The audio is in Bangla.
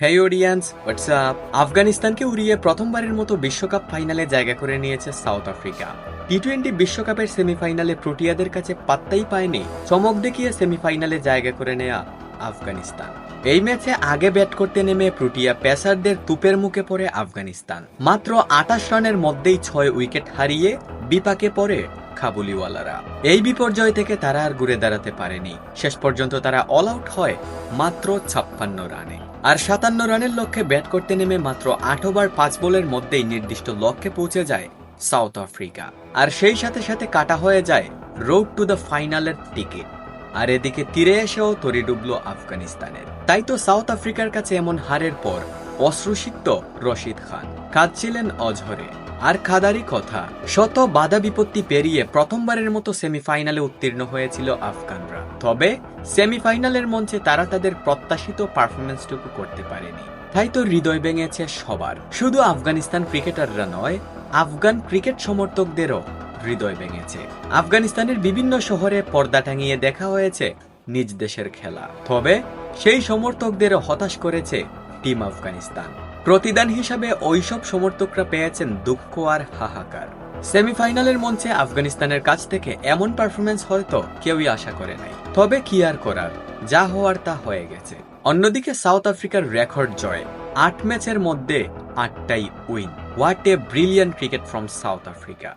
হেই অডিয়েন্স হোয়াটসঅ্যাপ আফগানিস্তানকে উড়িয়ে প্রথমবারের মতো বিশ্বকাপ ফাইনালে জায়গা করে নিয়েছে সাউথ আফ্রিকা। টি টোয়েন্টি বিশ্বকাপের সেমিফাইনালে প্রোটিয়াদের কাছে পাত্তাই পায়নি, চমক দেখিয়ে সেমিফাইনালে জায়গা করে নেয়া আফগানিস্তান। এই ম্যাচে আগে ব্যাট করতে নেমে প্রোটিয়া পেসারদের তুপের মুখে পড়ে আফগানিস্তান। মাত্র আটাশ রানের মধ্যেই ছয় উইকেট হারিয়ে বিপাকে পড়ে কাবুলিওয়ালারা এই বিপর্যয় থেকে তারা আর ঘুরে দাঁড়াতে পারেনি। শেষ পর্যন্ত তারা অল আউট হয় মাত্র ছাপ্পান্ন রানে। আর সাতান্ন রানের লক্ষ্যে ব্যাট করতে নেমে মাত্র আট ওভার পাঁচ বলের মধ্যেই নির্দিষ্ট লক্ষ্যে পৌঁছে যায় সাউথ আফ্রিকা। আর সেই সাথে সাথে কাটা হয়ে যায় রোড টু দ্য ফাইনালের টিকিট আর এদিকে তীরে এসেও তরি ডুবল আফগানিস্তানের। তাই তো সাউথ আফ্রিকার কাছে এমন হারের পর অশ্রুসিক্ত রশিদ খান। কাঁদছিলেন অঝরে। আর খাদারি কথা, শত বাধা বিপত্তি পেরিয়ে প্রথমবারের মতো সেমিফাইনালে উত্তীর্ণ হয়েছিল আফগানরা। তবে সেমিফাইনালের মঞ্চে তারা তাদের প্রত্যাশিত পারফরমেন্সটুকু করতে পারেনি। তাই তো হৃদয় ভেঙেছে সবার। শুধু আফগানিস্তান ক্রিকেটাররা নয়, আফগান ক্রিকেট সমর্থকদেরও হৃদয় ভেঙেছে। আফগানিস্তানের বিভিন্ন শহরে পর্দা টাঙিয়ে দেখা হয়েছে নিজ দেশের খেলা। তবে সেই সমর্থকদেরও হতাশ করেছে টিম আফগানিস্তান। প্রতিদান হিসাবে ওইসব সমর্থকরা পেয়েছেন দুঃখ আর হাহাকার। সেমিফাইনালের মঞ্চে আফগানিস্তানের কাছ থেকে এমন পারফরমেন্স হয়তো কেউই আশা করে নাই। তবে কি আর করার, যা হওয়ার তা হয়ে গেছে। অন্যদিকে সাউথ আফ্রিকার রেকর্ড জয়, আট ম্যাচের মধ্যে আটটাই win. What a brilliant cricket from South Africa.